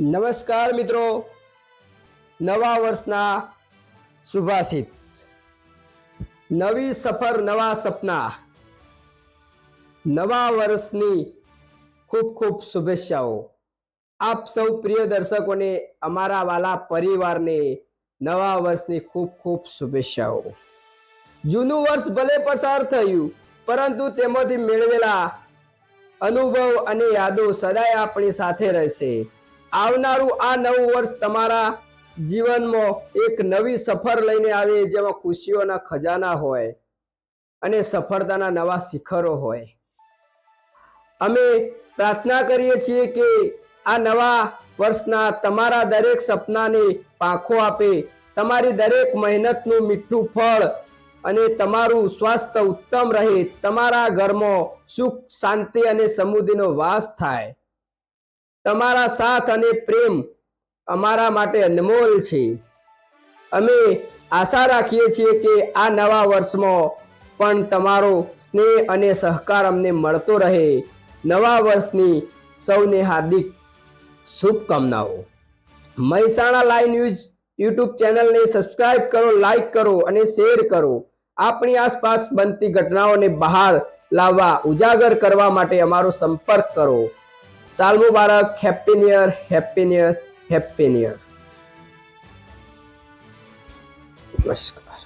નમસ્કાર મિત્રો. નવા વર્ષના શુભાશિત. નવી સફર, નવા સપના. નવા વર્ષની ખૂબ ખૂબ શુભેચ્છાઓ. આપ સૌ પ્રિય દર્શકોને, અમારા વાલા પરિવારને નવા વર્ષની ખૂબ ખૂબ શુભેચ્છાઓ. જૂનું વર્ષ ભલે પસાર થયું, પરંતુ તેમાંથી મેળવેલા અનુભવ અને યાદો સદાય આપણી સાથે રહેશે. આવનારું આ નવું વર્ષ તમારા જીવનમાં એક નવી સફર લઈને આવે, જેમાં ખુશીઓના ખજાના હોય અને સફળતાના નવા શિખરો હોય. અમે પ્રાર્થના કરીએ છીએ કે આ નવા વર્ષના તમારા દરેક સપનાને પાંખો આપે. તમારી દરેક મહેનતનું મીઠું ફળ અને તમારું સ્વાસ્થ્ય ઉત્તમ રહે. તમારા ઘરમાં સુખ, શાંતિ અને સમૃદ્ધિનો વાસ થાય. તમારા સાથ અને પ્રેમ અમારા માટે અનમોલ છે. અમે આશા રાખીએ છીએ કે આ નવા વર્ષમાં પણ તમારો સ્નેહ અને સહકાર અમને મળતો રહે. નવા વર્ષની સૌને હાર્દિક શુભકામનાઓ. મહેસાણા લાઈવ ન્યૂઝ યુટ્યુબ ચેનલને સબસ્ક્રાઇબ કરો, લાઈક કરો અને શેર કરો. આપણી આસપાસ બનતી ઘટનાઓને બહાર લાવવા ઉજાગર કરવા માટે અમારો સંપર્ક કરો. સાલ મુબારક happy new year happy new year happy new year નમસ્કાર